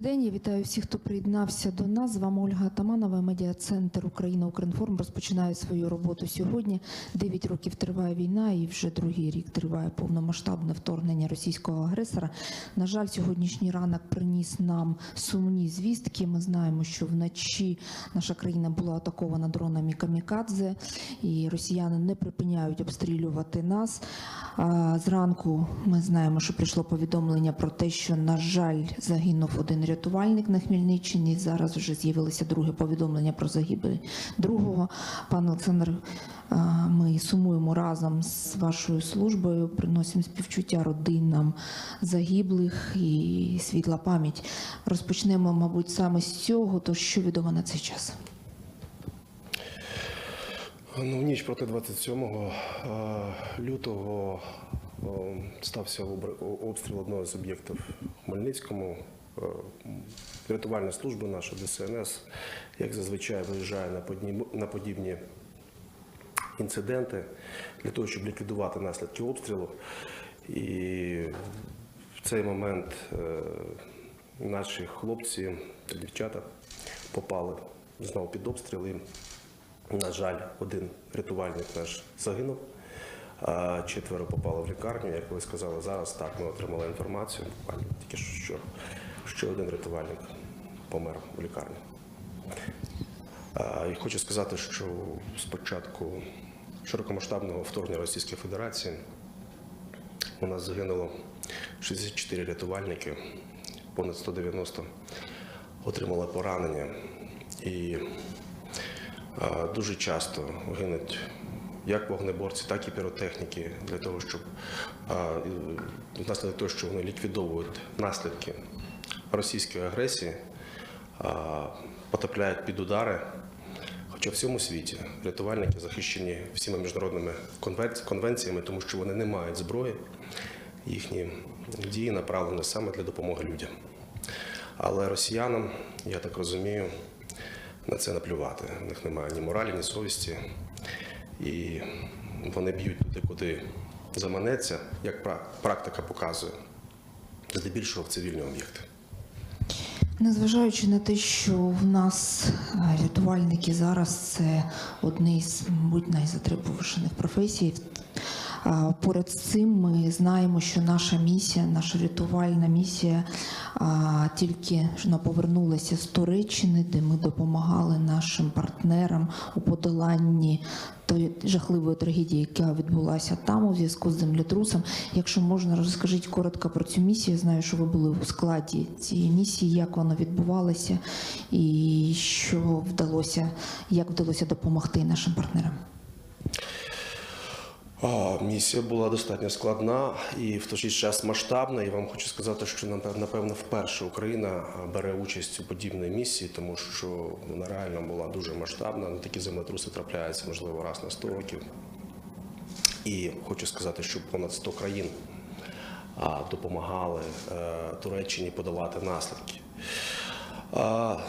День я вітаю всіх, хто приєднався до нас. З вами Ольга Атаманова, медіа-центр Україна Укрінформ розпочинає свою роботу сьогодні. Дев'ять років триває війна, і вже другий рік триває повномасштабне вторгнення російського агресора. На жаль, сьогоднішній ранок приніс нам сумні звістки. Ми знаємо, що вночі наша країна була атакована дронами камікадзе, і росіяни не припиняють обстрілювати нас. Зранку ми знаємо, що прийшло повідомлення про те, що на жаль загинув один рятувальник на Хмельниччині. Зараз вже з'явилося друге повідомлення про загибель другого. Пане Олександр, ми сумуємо разом з вашою службою, приносимо співчуття родинам загиблих і світла пам'ять. Розпочнемо, мабуть, саме з цього. То що відомо на цей час? Ну, в ніч проти 27 е, лютого е, стався обстріл одного з об'єктів в Хмельницькому. Е, Рятувальна служба наша ДСНС, як зазвичай, виїжджає на подібні, на подібні інциденти для того, щоб ліквідувати наслідки обстрілу. І в цей момент е, наші хлопці та дівчата попали знову під обстріл. І на жаль, один рятувальник наш загинув, четверо попало в лікарню. Як ви сказали, зараз так ми отримали інформацію. Буквально тільки що, що один рятувальник помер в лікарні. І хочу сказати, що з початку широкомасштабного вторгнення Російської Федерації у нас загинуло 64 рятувальники, понад 190 отримали поранення. І Дуже часто гинуть як вогнеборці, так і піротехніки для того, щоб внаслідок того, що вони ліквідовують наслідки російської агресії, потрапляють під удари. Хоча в всьому світі рятувальники захищені всіма міжнародними конвенціями, тому що вони не мають зброї, їхні дії направлені саме для допомоги людям. Але росіянам, я так розумію, на це наплювати. У них немає ні моралі, ні совісті. І вони б'ють туди, куди заманеться, як практика показує, здебільшого в цивільні об'єкти. Незважаючи на те, що в нас е, рятувальники зараз це одне з мабуть, найзатребуваних професій. Поряд з цим ми знаємо, що наша місія, наша рятувальна місія тільки повернулася з Туреччини, де ми допомагали нашим партнерам у подоланні тої жахливої трагедії, яка відбулася там у зв'язку з землетрусом. Якщо можна, розкажіть коротко про цю місію. Я знаю, що ви були у складі цієї місії, як воно відбувалося, і що вдалося, як вдалося допомогти нашим партнерам. Місія була достатньо складна і в той час масштабна. І вам хочу сказати, що напев- напевно вперше Україна бере участь у подібній місії, тому що вона реально була дуже масштабна. Ну, Такі землетруси трапляються можливо раз на 100 років. І хочу сказати, що понад 100 країн допомагали е, Туреччині подолати наслідки.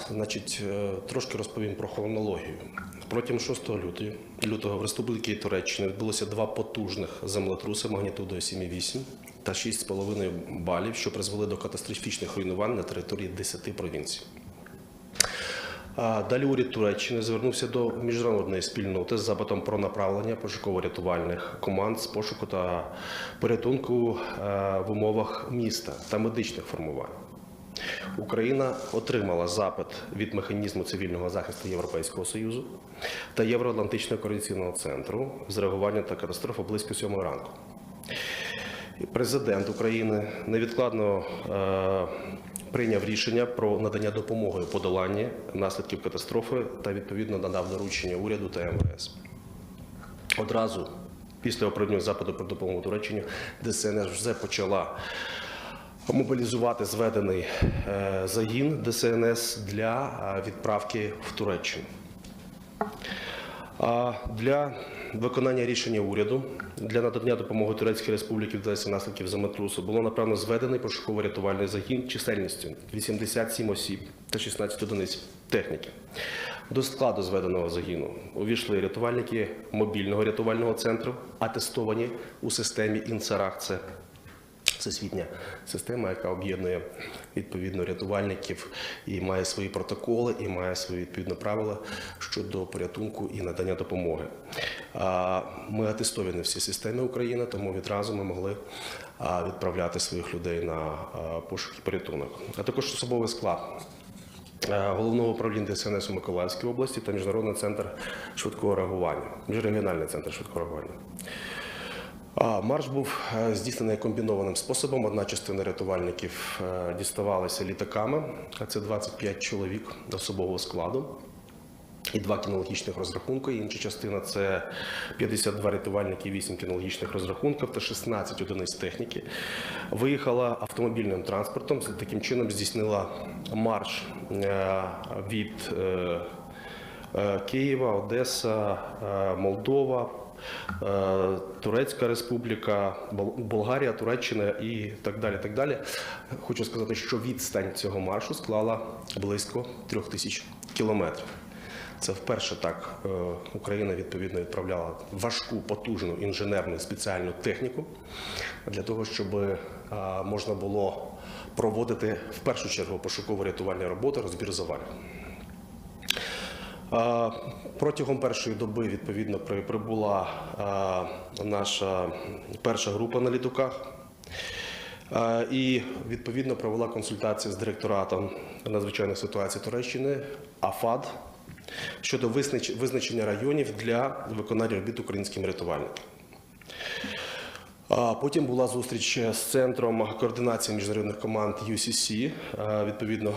Значить, е, трошки розповім про хронологію. Протягом 6 лютого, лютого в Республіці Туреччина відбулося два потужних землетруси магнітудою 7,8 та 6,5 балів, що призвели до катастрофічних руйнувань на території 10 провінцій. Далі уряд Туреччини звернувся до міжнародної спільноти з запитом про направлення пошуково-рятувальних команд з пошуку та порятунку е, в умовах міста та медичних формувань. Україна отримала запит від механізму цивільного захисту Європейського Союзу та Євроатлантичного координаційного центру з реагування та катастрофи близько сьомої ранку. Президент України невідкладно е, прийняв рішення про надання допомоги у подоланні наслідків катастрофи та відповідно надав доручення уряду та МВС. Одразу після оприлюднення запиту про допомогу Туреччині ДСНС вже почала мобілізувати зведений е, загін ДСНС для е, відправки в Туреччину. Для виконання рішення уряду для надання допомоги Турецькій Республіці в десять наслідків землетрусу було направлено зведений пошуково-рятувальний загін чисельністю 87 осіб та 16 одиниць техніки. До складу зведеного загіну увійшли рятувальники мобільного рятувального центру, атестовані у системі Інцерах. Це всесвітня система, яка об'єднує відповідно рятувальників і має свої протоколи, і має свої відповідно правила щодо порятунку і надання допомоги. Ми атестовані всі системи України, тому відразу ми могли відправляти своїх людей на пошук і порятунок. А також особовий склад. Головного управління ДСНС у Миколаївській області та Міжнародний центр швидкого реагування, міжрегіональний центр швидкого реагування. Марш був е, здійснений комбінованим способом. Одна частина рятувальників е, діставалася літаками, а це 25 чоловік особового складу. І два кінологічних розрахунки. Інша частина це 52 рятувальники, 8 кінологічних розрахунків та 16 одиниць техніки. Виїхала автомобільним транспортом. Таким чином здійснила марш е, від Києва, Одеса, Молдова. Е, Турецька Республіка, Болгарія, Туреччина і так далі. Так далі. Хочу сказати, що відстань цього маршу склала близько трьох тисяч кілометрів. Це вперше так е, Україна відповідно відправляла важку, потужну інженерну спеціальну техніку для того, щоб е, можна було проводити в першу чергу пошуково-рятувальні роботи, розбір завалів. Протягом першої доби відповідно при- прибула наша перша група на літаках. Е, І відповідно провела консультації з директоратом надзвичайних ситуацій Туреччини АФАД щодо визнач- визначення районів для виконання робіт українським рятувальникам. Потім була зустріч з центром координації міжнародних команд UCC. Е, Відповідно,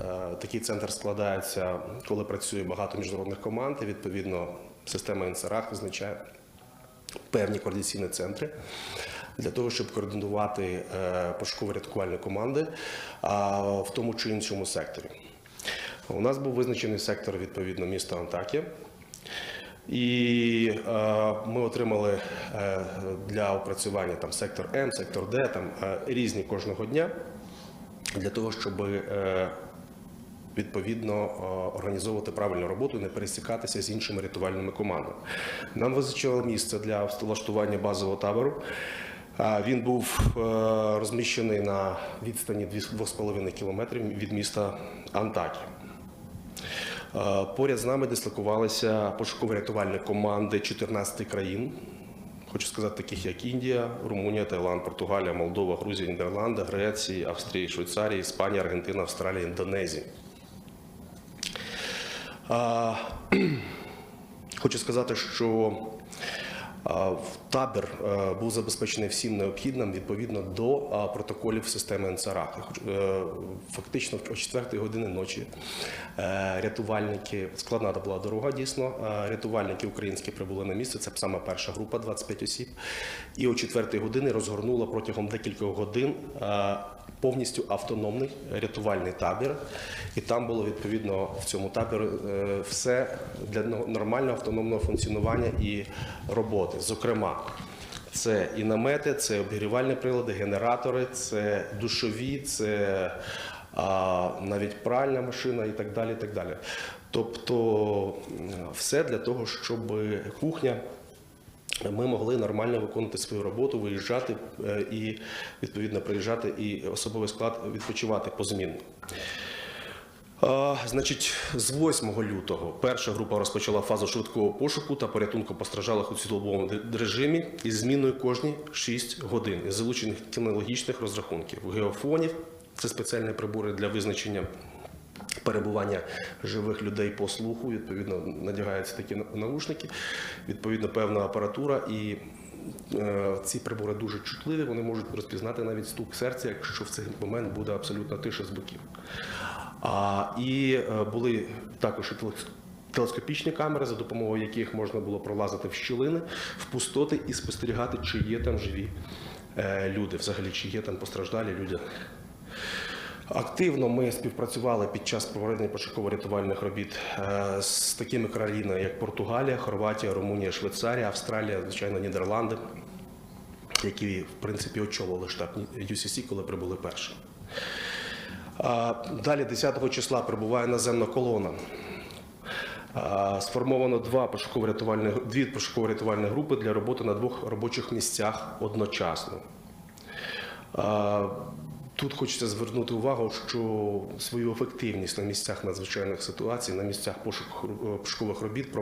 е, такий центр складається, коли працює багато міжнародних команд. Відповідно, система НСРАХ визначає певні координаційні центри для того, щоб координувати е, пошуково-рятувальні команди в тому чи іншому секторі. У нас був визначений сектор відповідно міста Антакія. І е, ми отримали е, для опрацювання там сектор М, сектор Д, там е, різні кожного дня для того, щоб е, відповідно е, організовувати правильну роботу, і не пересікатися з іншими рятувальними командами. Нам визначило місце для влаштування базового табору. Він був е, розміщений на відстані 2,5 кілометрів від міста Антакія. Е, Поряд з нами дислокувалися пошуково-рятувальні команди 14 країн. Хочу сказати, таких як Індія, Румунія, Таїланд, Португалія, Молдова, Грузія, Нідерланди, Греція, Австрія, Швейцарія, Іспанія, Аргентина, Австралія, Індонезія. Хочу сказати, що в табір е, був забезпечений всім необхідним відповідно до протоколів системи хочу, е, Фактично о 4 години ночі е, рятувальники, складна була дорога дійсно, е, рятувальники українські прибули на місце, це саме перша група, 25 осіб, і о 4 години розгорнула протягом декількох годин е, повністю автономний рятувальний табір. І там було відповідно в цьому таборі е, все для нормального автономного функціонування і роботи. Зокрема, це і намети, це обігрівальні прилади, генератори, це душові, це а, навіть пральна машина і так далі. І так далі. Тобто все для того, щоб кухня ми могли нормально виконувати свою роботу, виїжджати е, і відповідно приїжджати і особовий склад відпочивати позмінно. Значить, з 8 лютого перша група розпочала фазу швидкого пошуку та порятунку постраждалих у цілодобовому режимі із зміною кожні 6 годин із залучених кінологічних розрахунків геофонів. Це спеціальні прибори для визначення перебування живих людей по слуху. Відповідно, надягаються такі наушники, відповідно, певна апаратура і. е, Ці прибори дуже чутливі, вони можуть розпізнати навіть стук серця, якщо в цей момент буде абсолютна тиша з боків. А, і е, були також телескопічні камери, за допомогою яких можна було пролазити в щілини, в пустоти і спостерігати, чи є там живі е, люди, взагалі, чи є там постраждалі люди. Активно ми співпрацювали під час проведення пошуково-рятувальних робіт е, з такими країнами, як Португалія, Хорватія, Румунія, Швейцарія, Австралія, звичайно, Нідерланди, які в принципі очолили штаб UCC, коли прибули перші. Далі 10 числа прибуває наземна колона. Сформовано два пошуково-рятувальні, дві пошуково-рятувальні групи для роботи на двох робочих місцях одночасно. Тут хочеться звернути увагу, що свою ефективність на місцях надзвичайних ситуацій, на місцях е, пошукових робіт е,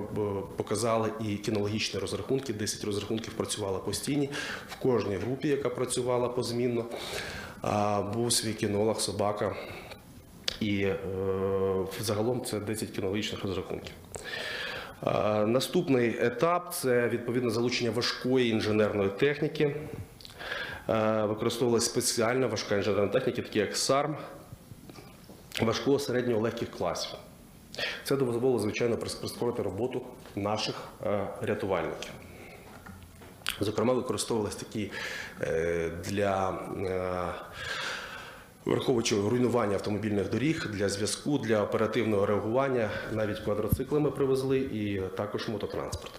показали і кінологічні розрахунки. 10 розрахунків працювали постійні. В кожній групі, яка працювала позмінно, був свій кінолог, собака. І е, загалом це 10 кінологічних розрахунків. Е, Наступний етап це відповідно залучення важкої інженерної техніки. Е, Використовувалася спеціальна важка інженерна техніка, такі як САРМ, важкого середнього легких класів. Це дозволило, звичайно, прис- прискорити роботу наших е, рятувальників. Зокрема, використовувалися такі е, для е, враховуючи руйнування автомобільних доріг для зв'язку, для оперативного реагування, навіть квадроцикли ми привезли і також мототранспорт.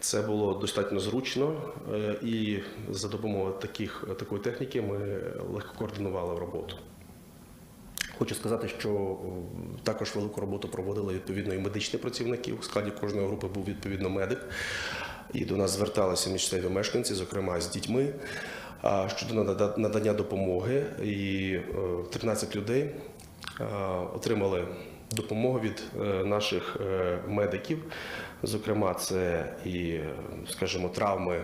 Це було достатньо зручно, е, і за допомогою таких, такої техніки ми легко координували роботу. Хочу сказати, що також велику роботу проводили відповідно і медичні працівники. У складі кожної групи був відповідно медик. І до нас зверталися місцеві мешканці, зокрема з дітьми, щодо надання допомоги. І е, 13 людей е, отримали допомогу від е, наших е, медиків. Зокрема, це і, скажімо, травми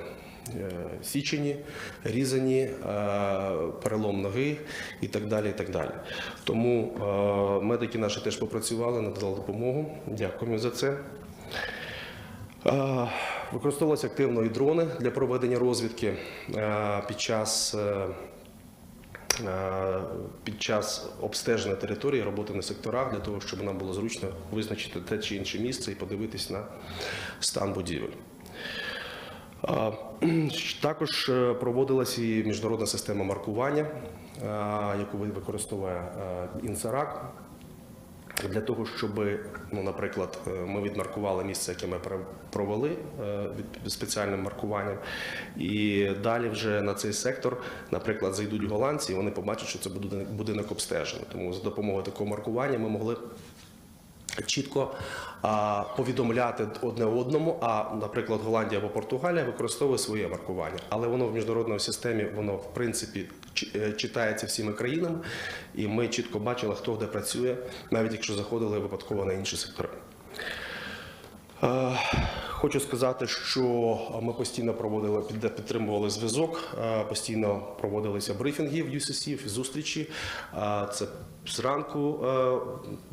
січені, різані, перелом ноги і так далі. І так далі. Тому медики наші теж попрацювали, надали допомогу. Дякуємо за це. Використовувалися активно і дрони для проведення розвідки е, під час. е, е, Під час обстеження території роботи на секторах для того, щоб нам було зручно визначити те чи інше місце і подивитись на стан будівель. Також проводилась і міжнародна система маркування, яку ви- використовує Інсарак. Для того, щоб, ну, наприклад, е, ми відмаркували місце, яке ми пр- провели е, від спеціальним маркуванням, і далі вже на цей сектор, наприклад, зайдуть голландці, і вони побачать, що це будинок, обстежений. Тому за допомогою такого маркування ми могли чітко а, повідомляти одне одному. А, наприклад, Голландія або Португалія використовує своє маркування, але воно в міжнародній системі воно в принципі читається всіми країнами, і ми чітко бачили, хто де працює, навіть якщо заходили випадково на інші сектори. Е, Хочу сказати, що ми постійно проводили під- підтримували зв'язок, е, постійно проводилися брифінги в UCC, зустрічі. Е, Це зранку,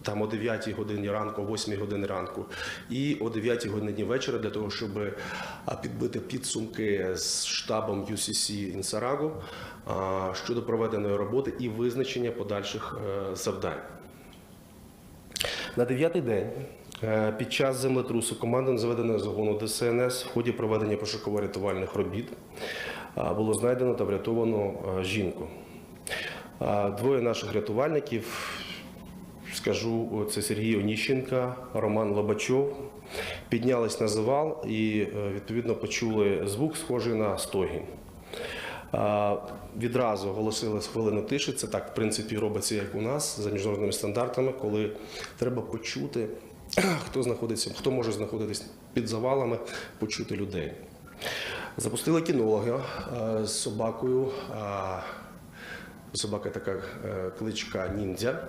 там о 9 годині ранку, о 8 годині ранку, і о 9 годині вечора для того, щоб підбити підсумки з штабом UCC Інсарагу щодо проведеної роботи і визначення подальших завдань. На дев'ятий день під час землетрусу командам зведеного загону ДСНС в ході проведення пошуково-рятувальних робіт е, було знайдено та врятовано е, жінку. Е, Двоє наших рятувальників, скажу, це Сергій Оніщенка, Роман Лобачов, піднялись на завал і е, відповідно почули звук, схожий на стогін. Відразу оголосили хвилину тиші. Це так, в принципі, робиться як у нас за міжнародними стандартами, коли треба почути, хто знаходиться, хто може знаходитись під завалами, почути людей. Запустили кінолога з собакою. Собака така е, кличка ніндзя.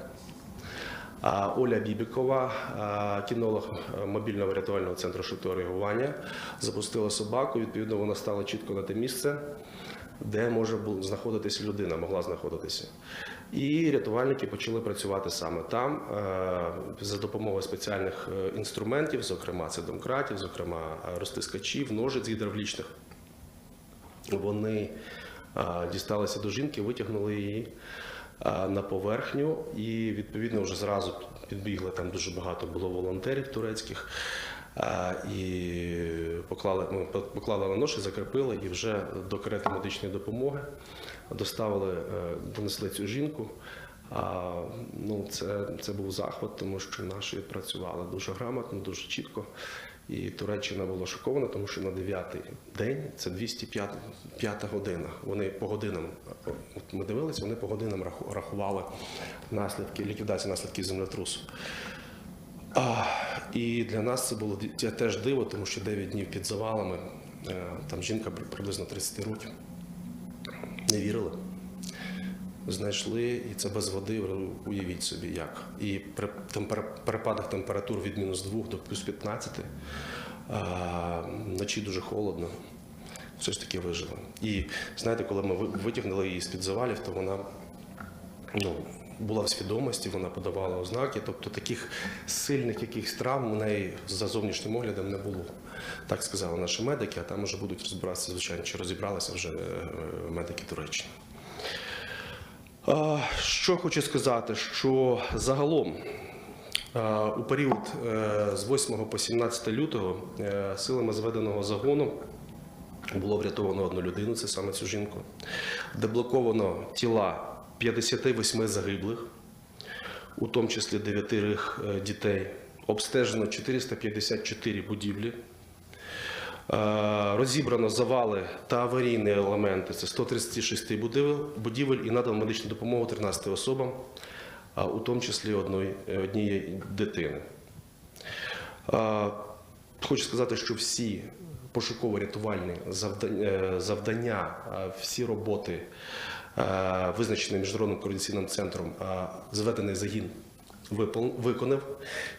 Оля Бібікова, кінолог е, мобільного рятувального центру швидкого реагування, запустила собаку. Відповідно, вона стала чітко на те місце, де може знаходитися людина, могла знаходитися. І рятувальники почали працювати саме там е, за допомогою спеціальних е, інструментів, зокрема це домкратів, зокрема е, розтискачів, ножиць гідравлічних. Вони дісталися до жінки, витягнули її на поверхню, і відповідно вже зразу підбігли. Там дуже багато було волонтерів турецьких. І поклали, поклали на нож і закріпили, і вже до карети медичної допомоги доставили, е, донесли цю жінку. А, ну, це, це був захват, тому що наші працювали дуже грамотно, дуже чітко. І Туреччина була шокована, тому що на 9-й день це 205 п'ята година. Вони по годинам, от ми дивилися, вони по годинам рахували наслідки, ліквідацію наслідків землетрусу. А, і для нас це було те- теж диво, тому що 9 днів під завалами, е, там жінка приблизно 30 років. Не вірили. Знайшли, і це без води, уявіть собі як. І при перепадах температур від мінус 2 до плюс 15, а, вночі дуже холодно. Все ж таки вижили. І знаєте, коли ми витягнули її з-під завалів, то вона ну, була в свідомості, вона подавала ознаки. Тобто таких сильних якихось травм у неї за зовнішнім оглядом не було. Так сказали наші медики, а там вже будуть розбиратися, звичайно, чи розібралися вже е, медики Туреччини. Що хочу сказати, що загалом у період е, з 8 по 17 лютого е, силами зведеного загону було врятовано одну людину, це саме цю жінку. Деблоковано тіла 58 загиблих, у тому числі 9 дітей. Обстежено 454 будівлі. Е, Розібрано завали та аварійні елементи. Це 136 будівель, і надано медичну допомогу 13 особам, у тому числі однієї дитини. Е, Хочу сказати, що всі пошуково-рятувальні завдання, е, е, всі роботи, е, визначені міжнародним координаційним центром, е, зведений загін виконав,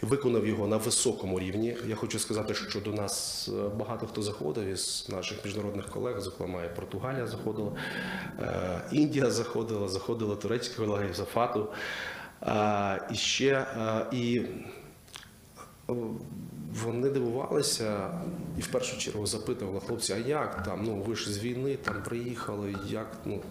виконав його на високому рівні. Я хочу сказати, що до нас е, багато хто заходив із наших міжнародних колег, зокрема і Португалія заходила, Індія заходила, заходила турецькі колеги з Афату. Е, І ще і вони дивувалися і в першу чергу запитували хлопці, а як там? Ну ви ж з війни там приїхали, як ну.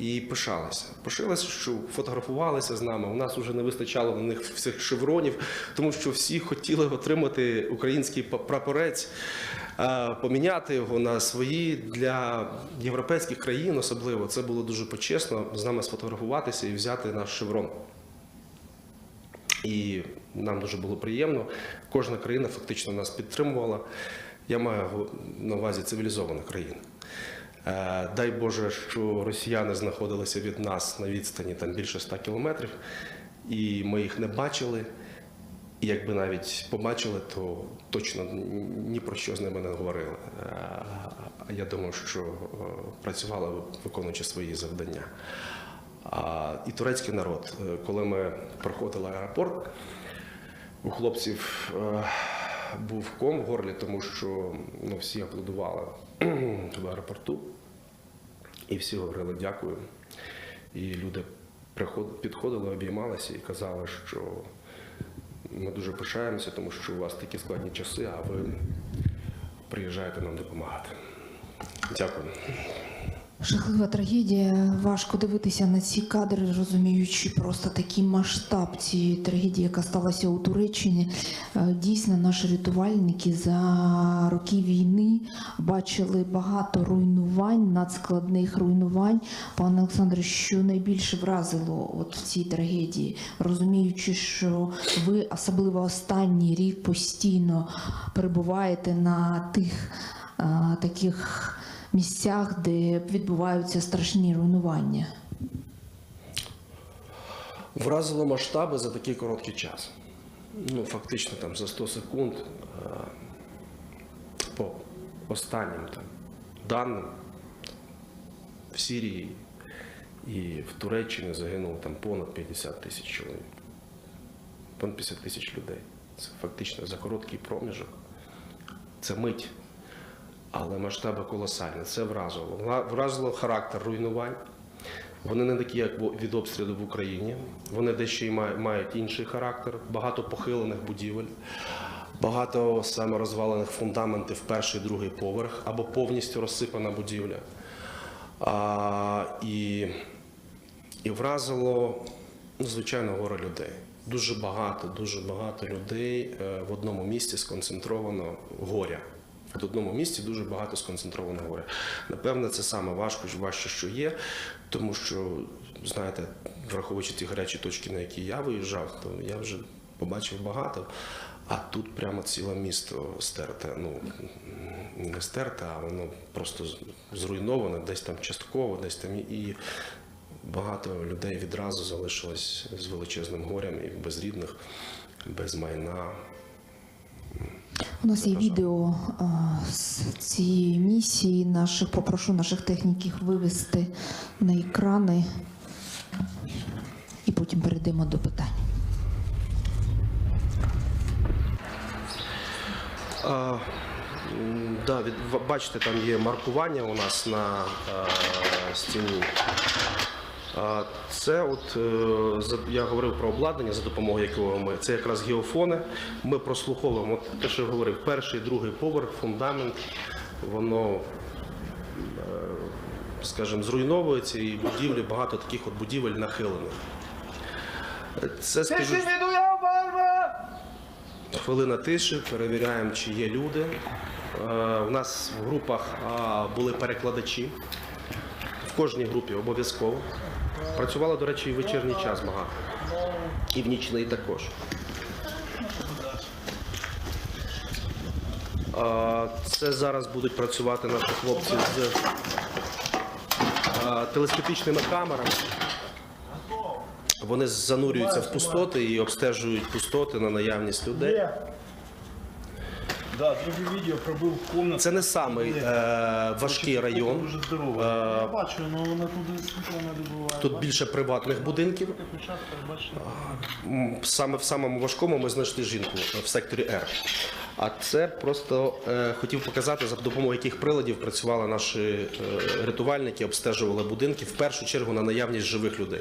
І пишалися. Пишалися, що фотографувалися з нами. У нас вже не вистачало на них всіх шевронів, тому що всі хотіли отримати український прапорець, поміняти його на свої для європейських країн, особливо. Це було дуже почесно з нами сфотографуватися і взяти наш шеврон. І нам дуже було приємно. Кожна країна фактично нас підтримувала. Я маю на увазі цивілізована країна. Е, Дай Боже, що росіяни знаходилися від нас на відстані там більше 100 кілометрів, і ми їх не бачили. І якби навіть побачили, то точно ні про що з ними не говорили. Е, А я думаю, що е, працювали виконуючи свої завдання. А, і турецький народ, Е, коли ми проходили аеропорт, у хлопців е, був ком в горлі, тому що ну, всі аплодували в аеропорту, і всі говорили дякую. І люди підходили, обіймалися і казали, що ми дуже пишаємося, тому що у вас такі складні часи, а ви приїжджаєте нам допомагати. Дякую. Жахлива трагедія. Важко дивитися на ці кадри, розуміючи просто такий масштаб цієї трагедії, яка сталася у Туреччині. Е, Дійсно, наші рятувальники за роки війни бачили багато руйнувань, надскладних руйнувань. Пане Олександре, що найбільше вразило от в цій трагедії, розуміючи, що ви особливо останній рік постійно перебуваєте на тих е, таких місцях, де відбуваються страшні руйнування. Вразило масштаби за такий короткий час. Ну, фактично там за 100 секунд е, по останнім там, даним в Сирії і в Туреччині загинуло там понад 50 тисяч чоловік. Понад 50 тисяч людей. Це фактично за короткий проміжок. Це мить. Але масштаби колосальні. Це вразило. Вразило характер руйнувань. Вони не такі, як від обстрілу в Україні. Вони дещо і мають інший характер. Багато похилених будівель, багато саме розвалених фундаментів перший, другий поверх або повністю розсипана будівля. А, і, і вразило, ну, звичайно, горе людей. Дуже багато, дуже багато людей е, в одному місці сконцентровано горя. В одному місці дуже багато сконцентровано горя. Напевне, це саме важко, важче, що є, тому що, знаєте, враховуючи ті гарячі точки, на які я виїжджав, то я вже побачив багато. А тут прямо ціле місто стерте. Ну не стерте, а воно просто зруйноване, десь там частково, десь там і багато людей відразу залишилось з величезним горем і без рідних, без майна. У нас є відео з цієї місії. Наших попрошу наших техніків вивести на екрани і потім перейдемо до питань. А, да, від, бачите, там є маркування у нас на е, стіні. А, Це от е, я говорив про обладнання, за допомогою якого ми це якраз геофони. Ми прослуховуємо от те, що я говорив, перший, другий поверх, фундамент, воно, е, скажімо, зруйновується і будівлі, багато таких от будівель нахилених. Це скажу, Хвилина тиші, перевіряємо, чи є люди. Е, У нас в групах були перекладачі. В кожній групі обов'язково. Працювала, до речі, і в вечірній час багато. І в нічний також. Це зараз будуть працювати наші хлопці з телескопічними камерами. Вони занурюються в пустоти і обстежують пустоти на наявність людей. Да, друге відео пробив комнату. Це не самий е, важкий район. Дуже здорово. Я бачу, але вона туди світло не добуває. Тут більше приватних будинків. Початку, бачите. М, Саме в самому важкому ми знайшли жінку в секторі Р. А це просто е, хотів показати, за допомогою яких приладів працювали наші е, рятувальники, обстежували будинки в першу чергу на наявність живих людей.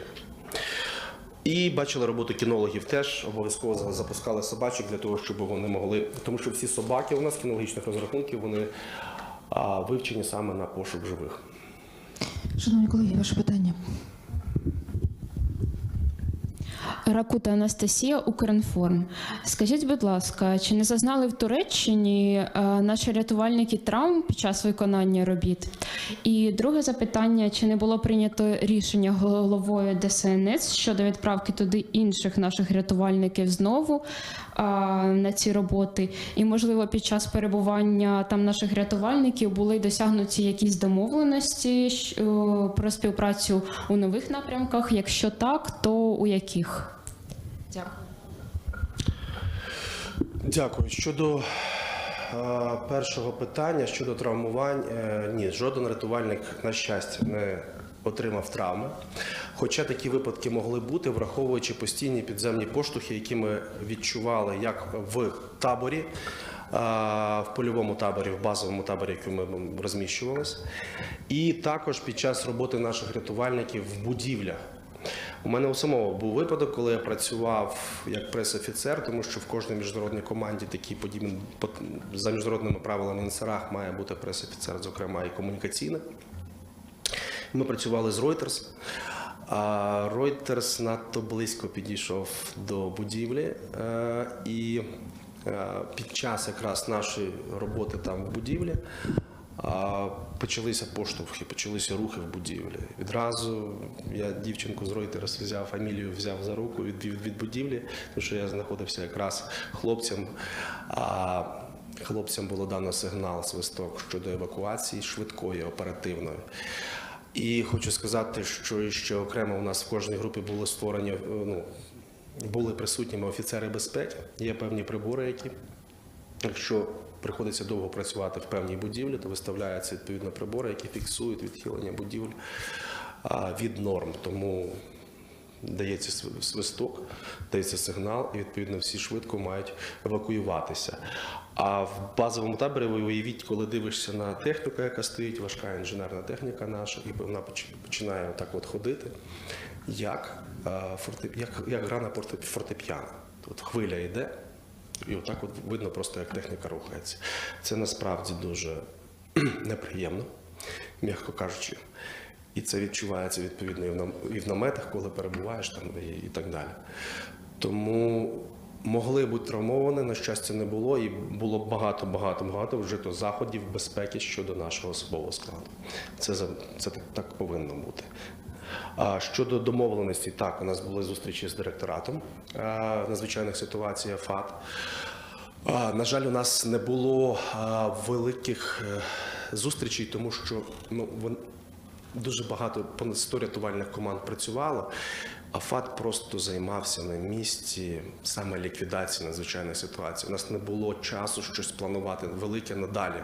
І бачили роботу кінологів теж обов'язково запускали собачок для того, щоб вони могли. Тому що всі собаки у нас кінологічних розрахунків вони а, вивчені саме на пошук живих. Шановні колеги, ваше питання. Ракута Анастасія Укрінформ. Скажіть, будь ласка, чи не зазнали в Туреччині е, наші рятувальники травм під час виконання робіт? І друге запитання: чи не було прийнято рішення головою ДСНС щодо відправки туди інших наших рятувальників знову е, на ці роботи? І можливо, під час перебування там наших рятувальників були досягнуті якісь домовленості е, про співпрацю у нових напрямках? Якщо так, то у яких? Дякую. Дякую. Щодо першого питання щодо травмувань, е, ні, жоден рятувальник, на щастя, не отримав травми. Хоча такі випадки могли бути, враховуючи постійні підземні поштовхи, які ми відчували як в таборі, в польовому таборі, в базовому таборі, якому ми розміщувалися, і також під час роботи наших рятувальників в будівлях. У мене у самого був випадок, коли я працював як прес-офіцер, тому що в кожній міжнародній команді такі подібні за міжнародними правилами НСРАХ має бути прес-офіцер, зокрема і комунікаційний. Ми працювали з Reuters. А Reuters надто близько підійшов до будівлі, е, і е, під час якраз нашої роботи там в будівлі почалися поштовхи, почалися рухи в будівлі. Відразу я дівчинку з Reuters взяв, фамілію взяв за руку, відвів від будівлі, тому що я знаходився якраз хлопцям. А, Хлопцям було дано сигнал свисток щодо евакуації швидкої, оперативної. І хочу сказати, що ще окремо у нас в кожній групі були створені, ну, були присутніми офіцери безпеки. Є певні прибори, які, якщо приходиться довго працювати в певній будівлі, то виставляються відповідно прибори, які фіксують відхилення будівель а, від норм. Тому дається свисток, дається сигнал, і відповідно всі швидко мають евакуюватися. А в базовому таборі ви уявіть, коли дивишся на техніку, яка стоїть, важка інженерна техніка наша, і вона починає так от ходити, як, як, як гра на форте- фортепіано. От хвиля йде, і отак от видно просто, як техніка рухається. Це насправді дуже неприємно, м'яко кажучи. І це відчувається відповідно і в наметах, коли перебуваєш там і, так далі. Тому могли бути травмовані, на щастя, не було, і було багато, багато, багато вжито заходів безпеки щодо нашого особового складу. Це, це так, так повинно бути. А щодо домовленості, так, у нас були зустрічі з директоратом надзвичайних ситуацій ФАТ. На жаль, у нас не було великих е, зустрічей, тому що ну, дуже багато понад 100 рятувальних команд працювало. АФАТ просто займався на місці саме ліквідацією надзвичайної ситуації. У нас не було часу щось планувати велике надалі.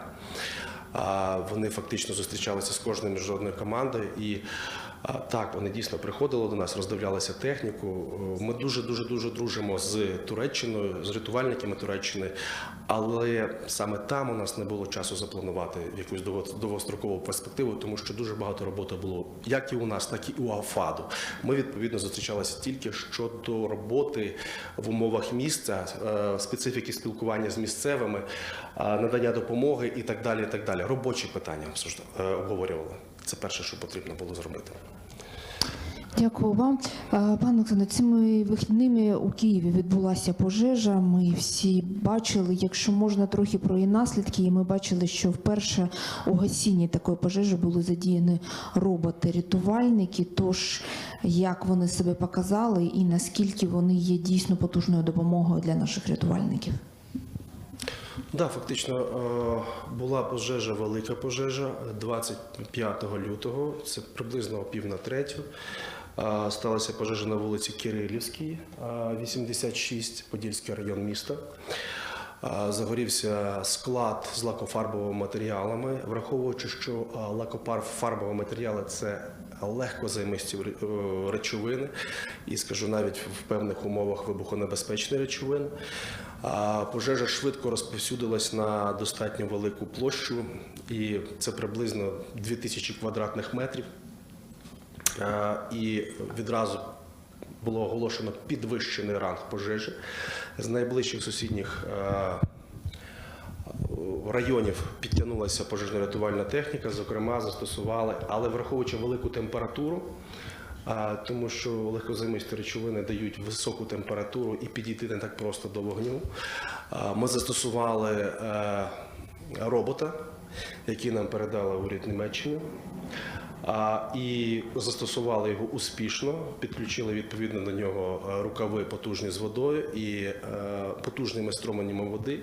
Вони фактично зустрічалися з кожною міжнародною командою і а, так, вони дійсно приходили до нас, роздивлялися техніку. Е, Ми дуже дуже дуже дружимо з Туреччиною, з рятувальниками Туреччини, але саме там у нас не було часу запланувати якусь довго- довгострокову перспективу, тому що дуже багато роботи було як і у нас, так і у АФАДу. Ми відповідно зустрічалися тільки щодо роботи в умовах місця, е, специфіки спілкування з місцевими, е, надання допомоги і так далі. І так далі. Робочі питання обговорювали. Це перше, що потрібно було зробити. Дякую вам. Е, Пане Олександр, цими вихідними у Києві відбулася пожежа. Ми всі бачили, якщо можна, трохи про її наслідки. І ми бачили, що вперше у гасінні такої пожежі були задіяні роботи-рятувальники. Тож як вони себе показали і наскільки вони є дійсно потужною допомогою для наших рятувальників? Да, фактично е, була пожежа, велика пожежа 25 лютого, це приблизно пів на третю. Е, Сталася пожежа на вулиці Кирилівській, е, 86, Подільський район міста. Е, Загорівся склад з лакофарбовими матеріалами, враховуючи, що е, лакофарбові матеріали це легкозаймисті е, речовини, і скажу навіть в певних умовах вибухонебезпечні речовини. Пожежа швидко розповсюдилась на достатньо велику площу, і це приблизно 2000 квадратних метрів. І відразу було оголошено підвищений ранг пожежі з найближчих сусідніх районів підтягнулася пожежно-рятувальна техніка, зокрема, застосували, але враховуючи велику температуру, тому що легкозаймисті речовини дають високу температуру і підійти не так просто до вогню. Ми застосували е, робота, який нам передали уряд Німеччини. І застосували його успішно, підключили відповідно до нього е, рукави потужні з водою і е, потужними струменями води.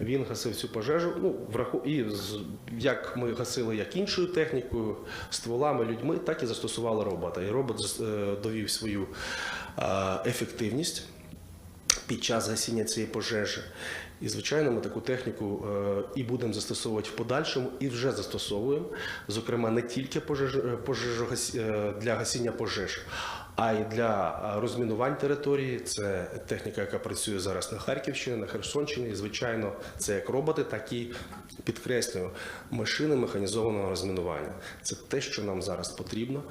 Він гасив цю пожежу. Ну, враху... і з- як ми гасили як іншою технікою, стволами, людьми, так і застосували робота. І робот зас- е, довів свою е, ефективність під час гасіння цієї пожежі. І, звичайно, ми таку техніку е, і будемо застосовувати в подальшому, і вже застосовуємо, зокрема, не тільки пожеж, е, для гасіння пожеж, а й для розмінувань території. Це техніка, яка працює зараз на Харківщині, на Херсонщині. І, звичайно, це як роботи, так і підкреслюю, машини механізованого розмінування. Це те, що нам зараз потрібно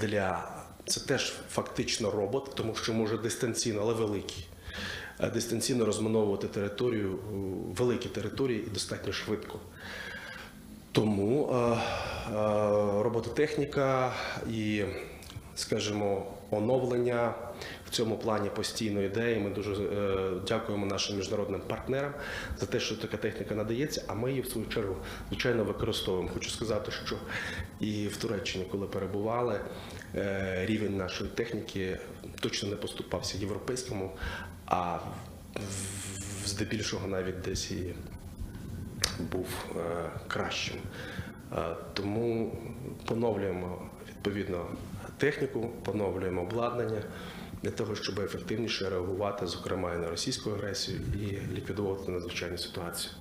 для це теж фактично робот, тому що може дистанційно, але великий. е, Дистанційно розміновувати територію, е, великі території і достатньо швидко. Тому е, робототехніка і, скажімо, оновлення в цьому плані постійно йде. І ми дуже е, дякуємо нашим міжнародним партнерам за те, що така техніка надається, а ми її в свою чергу звичайно використовуємо. Хочу сказати, що і в Туреччині, коли перебували, е, рівень нашої техніки точно не поступався європейському, а здебільшого навіть десь і був е, кращим. Тому поновлюємо відповідно техніку, поновлюємо обладнання для того, щоб ефективніше реагувати, зокрема і на російську агресію, і ліквідувати надзвичайну ситуацію.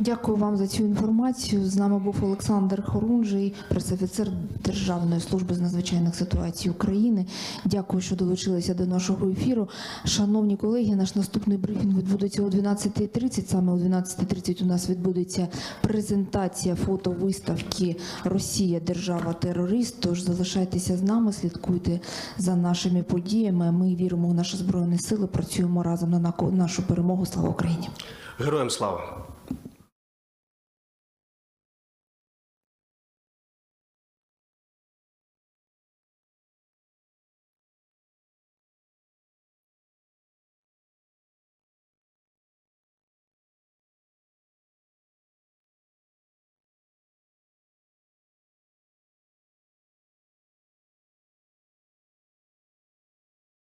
Дякую вам за цю інформацію. З нами був Олександр Хорунжий, пресофіцер Державної служби з надзвичайних ситуацій України. Дякую, що долучилися до нашого ефіру. Шановні колеги, наш наступний брифінг відбудеться о 12.30. Саме о 12.30 у нас відбудеться презентація фотовиставки Росія держава терорист. Тож залишайтеся з нами, слідкуйте за нашими подіями. Ми віримо в наші збройні сили. Працюємо разом на нашу перемогу. Слава Україні! Героям слава!